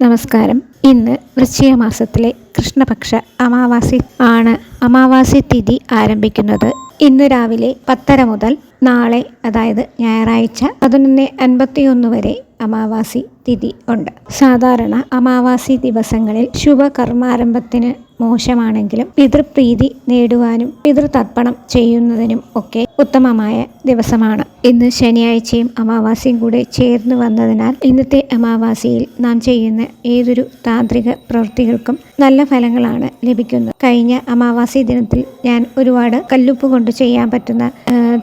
നമസ്കാരം. ഇന്ന് വൃശ്ചിക മാസത്തിലെ കൃഷ്ണപക്ഷ അമാവാസി ആണ്. അമാവാസി തിഥി ആരംഭിക്കുന്നത് ഇന്ന് രാവിലെ പത്തര മുതൽ നാളെ അതായത് ഞായറാഴ്ച പതിനൊന്ന് അൻപത്തിയൊന്ന് വരെ അമാവാസി തിഥി ഉണ്ട്. സാധാരണ അമാവാസി ദിവസങ്ങളിൽ ശുഭകർമാരംഭത്തിന് മോശമാണെങ്കിലും പിതൃപ്രീതി നേടുവാനും പിതൃതർപ്പണം ചെയ്യുന്നതിനും ഒക്കെ ഉത്തമമായ ദിവസമാണ്. ഇന്ന് ശനിയാഴ്ചയും അമാവാസിയും കൂടെ ചേർന്ന് വന്നതിനാൽ ഇന്നത്തെ അമാവാസിയിൽ നാം ചെയ്യുന്ന ഏതൊരു താന്ത്രിക പ്രവൃത്തികൾക്കും നല്ല ഫലങ്ങളാണ് ലഭിക്കുന്നത്. കഴിഞ്ഞ അമാവാസി ദിനത്തിൽ ഞാൻ ഒരുപാട് കല്ലുപ്പ് കൊണ്ട് ചെയ്യാൻ പറ്റുന്ന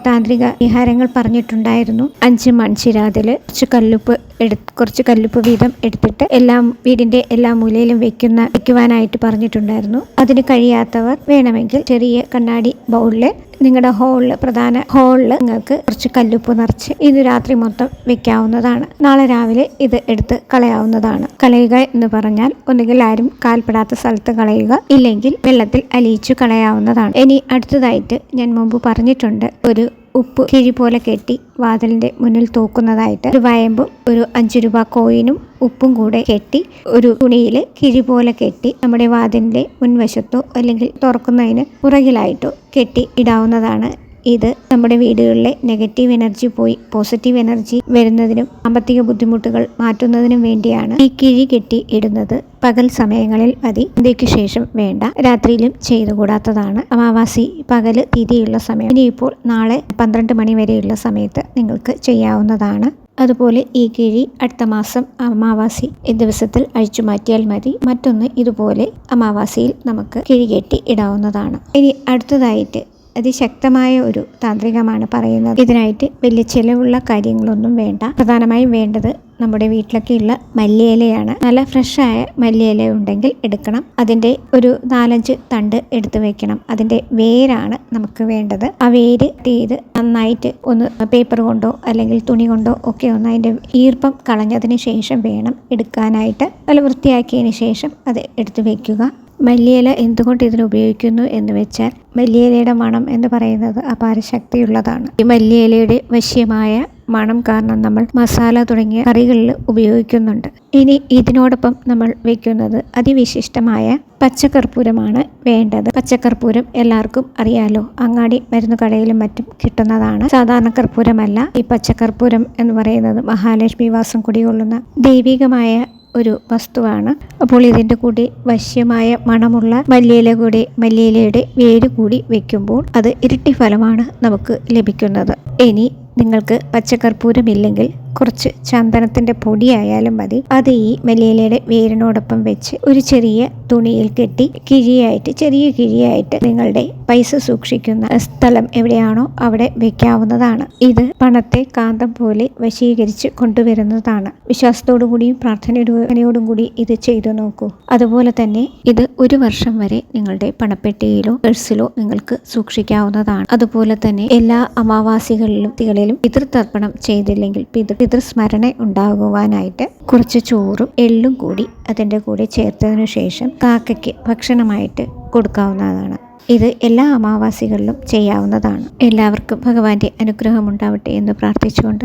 താന്ത്രിക വിഹാരങ്ങൾ പറഞ്ഞിട്ടുണ്ടായിരുന്നു. അഞ്ച് മൺചിരാതിൽ കുറച്ച് കല്ലുപ്പ് എടുത്ത് കുറച്ച് കല്ലുപ്പ് വീതം എടുത്തിട്ട് എല്ലാം വീടിന്റെ എല്ലാ മൂലയിലും വെക്കുന്ന വെക്കുവാനായിട്ട് പറഞ്ഞിട്ടുണ്ടായിരുന്നു. അതിന് കഴിയാത്തവർ വേണമെങ്കിൽ ചെറിയ കണ്ണാടി ബൗളിൽ നിങ്ങളുടെ ഹോളിൽ പ്രധാന ഹോളിൽ നിങ്ങൾക്ക് കുറച്ച് കല്ലുപ്പ് നിറച്ച് ഇന്ന് രാത്രി മൊത്തം വെക്കാവുന്നതാണ്. നാളെ രാവിലെ ഇത് എടുത്ത് കളയാവുന്നതാണ്. കളയുക എന്ന് പറഞ്ഞാൽ ഒന്നുകിൽ ആരും കാൽപ്പെടാത്ത സ്ഥലത്ത് കളയുക ഇല്ലെങ്കിൽ വെള്ളത്തിൽ അലിയിച്ചു കളയാവുന്നതാണ്. ഇനി അടുത്തതായിട്ട് ഞാൻ മുമ്പ് പറഞ്ഞിട്ടുണ്ട്. ഒരു ഉപ്പ് കിഴി പോലെ കെട്ടി വാതിലിന്റെ മുന്നിൽ തോക്കുന്നതായിട്ട് ഒരു വയമ്പും ഒരു അഞ്ചു രൂപ കോയിനും ഉപ്പും കൂടെ കെട്ടി ഒരു തുണിയിൽ കിഴി പോലെ കെട്ടി നമ്മുടെ വാതിലിന്റെ മുൻവശത്തോ അല്ലെങ്കിൽ തുറക്കുന്നതിന് പുറകിലായിട്ടോ കെട്ടി ഇടാവുന്നതാണ് ഇത് നമ്മുടെ വീടുകളിലെ നെഗറ്റീവ് എനർജി പോയി പോസിറ്റീവ് എനർജി വരുന്നതിനും സാമ്പത്തിക ബുദ്ധിമുട്ടുകൾ മാറ്റുന്നതിനും വേണ്ടിയാണ് ഈ കിഴി കെട്ടി ഇടുന്നത്. പകൽ സമയങ്ങളിൽ മതി ഇന്ത്യയ്ക്ക് ശേഷം വേണ്ട. രാത്രിയിലും ചെയ്തുകൂടാത്തതാണ്. അമാവാസി പകൽ തീതിയുള്ള സമയം. ഇനിയിപ്പോൾ നാളെ പന്ത്രണ്ട് മണി വരെയുള്ള സമയത്ത് നിങ്ങൾക്ക് ചെയ്യാവുന്നതാണ്. അതുപോലെ ഈ കിഴി അടുത്ത മാസം അമാവാസി ദിവസത്തിൽ അഴിച്ചു മാറ്റിയാൽ മതി. മറ്റൊന്ന് ഇതുപോലെ അമാവാസിയിൽ നമുക്ക് കിഴി കെട്ടി ഇടാവുന്നതാണ്. ഇനി അടുത്തതായിട്ട് അതിശക്തമായ ഒരു താന്ത്രികമാണ് പറയുന്നത്. ഇതിനായിട്ട് വലിയ ചിലവുള്ള കാര്യങ്ങളൊന്നും വേണ്ട. പ്രധാനമായും വേണ്ടത് നമ്മുടെ വീട്ടിലൊക്കെയുള്ള മല്ലിയിലയാണ്. നല്ല ഫ്രഷായ മല്ലിയില ഉണ്ടെങ്കിൽ എടുക്കണം. അതിന്റെ ഒരു നാലഞ്ച് തണ്ട് എടുത്തു വെക്കണം. അതിന്റെ വേരാണ് നമുക്ക് വേണ്ടത്. ആ വേര് ചെയ്ത് നന്നായിട്ട് ഒന്ന് പേപ്പർ കൊണ്ടോ അല്ലെങ്കിൽ തുണി കൊണ്ടോ ഒക്കെ ഒന്ന് അതിന്റെ ഈർപ്പം കളഞ്ഞതിന് ശേഷം വേണം എടുക്കാനായിട്ട്. നല്ല വൃത്തിയാക്കിയതിന് ശേഷം അത് എടുത്തു വെക്കുക. മല്ലിയില എന്തുകൊണ്ട് ഇതിന് ഉപയോഗിക്കുന്നു എന്ന് വെച്ചാൽ മല്ലിയിലയുടെ മണം എന്ന് പറയുന്നത് അപാരശക്തിയുള്ളതാണ്. ഈ മല്ലിയിലയുടെ വശ്യമായ മണം കാരണം നമ്മൾ മസാല തുടങ്ങിയ കറികളിൽ ഉപയോഗിക്കുന്നുണ്ട്. ഇനി ഇതിനോടൊപ്പം നമ്മൾ വെക്കുന്നത് അതിവിശിഷ്ടമായ പച്ചക്കർപ്പൂരമാണ് വേണ്ടത്. പച്ചക്കർപ്പൂരം എല്ലാവർക്കും അറിയാലോ അങ്ങാടി മരുന്ന് കടയിലും മറ്റും കിട്ടുന്നതാണ്. സാധാരണ കർപ്പൂരമല്ല. ഈ പച്ചക്കർപ്പൂരം എന്ന് പറയുന്നത് മഹാലക്ഷ്മി വാസം കുടികൊള്ളുന്ന ദൈവികമായ ഒരു വസ്തുവാണ്. അപ്പോൾ ഇതിന്റെ കൂടി വശ്യമായ മണമുള്ള മല്ലിയില കൂടി മല്ലിയിലയുടെ വേര് കൂടി വെക്കുമ്പോൾ അത് ഇരട്ടി ഫലമാണ് നമുക്ക് ലഭിക്കുന്നത്. ഇനി നിങ്ങൾക്ക് പച്ചക്കർപ്പൂരമില്ലെങ്കിൽ കുറച്ച് ചന്ദനത്തിന്റെ പൊടിയായാലും മതി. അത് ഈ മലയിലയുടെ വേരിനോടൊപ്പം വെച്ച് ഒരു ചെറിയ തുണിയിൽ കെട്ടി കിഴിയായിട്ട് ചെറിയ കിഴിയായിട്ട് നിങ്ങളുടെ പൈസ സൂക്ഷിക്കുന്ന സ്ഥലം എവിടെയാണോ അവിടെ വെക്കാവുന്നതാണ്. ഇത് പണത്തെ കാന്തം പോലെ വശീകരിച്ച് കൊണ്ടുവരുന്നതാണ്. വിശ്വാസത്തോടു കൂടിയും പ്രാർത്ഥനയോടും കൂടി ഇത് ചെയ്തു നോക്കൂ. അതുപോലെ തന്നെ ഇത് ഒരു വർഷം വരെ നിങ്ങളുടെ പണപ്പെട്ടിയിലോ പേഴ്സിലോ നിങ്ങൾക്ക് സൂക്ഷിക്കാവുന്നതാണ്. അതുപോലെ തന്നെ എല്ലാ അമാവാസികളിലും തികളിലും പിതൃതർപ്പണം ചെയ്തില്ലെങ്കിൽ പിതൃ പിതൃസ്മരണ ഉണ്ടാകുവാനായിട്ട് കുറച്ച് ചോറും എള്ളും കൂടി അതിന്റെ കൂടെ ചേർത്തതിനു ശേഷം കാക്കയ്ക്ക് ഭക്ഷണമായിട്ട് കൊടുക്കാവുന്നതാണ്. ഇത് എല്ലാ അമാവാസികളിലും ചെയ്യാവുന്നതാണ്. എല്ലാവർക്കും ഭഗവാന്റെ അനുഗ്രഹം ഉണ്ടാവട്ടെ എന്ന് പ്രാർത്ഥിച്ചുകൊണ്ട്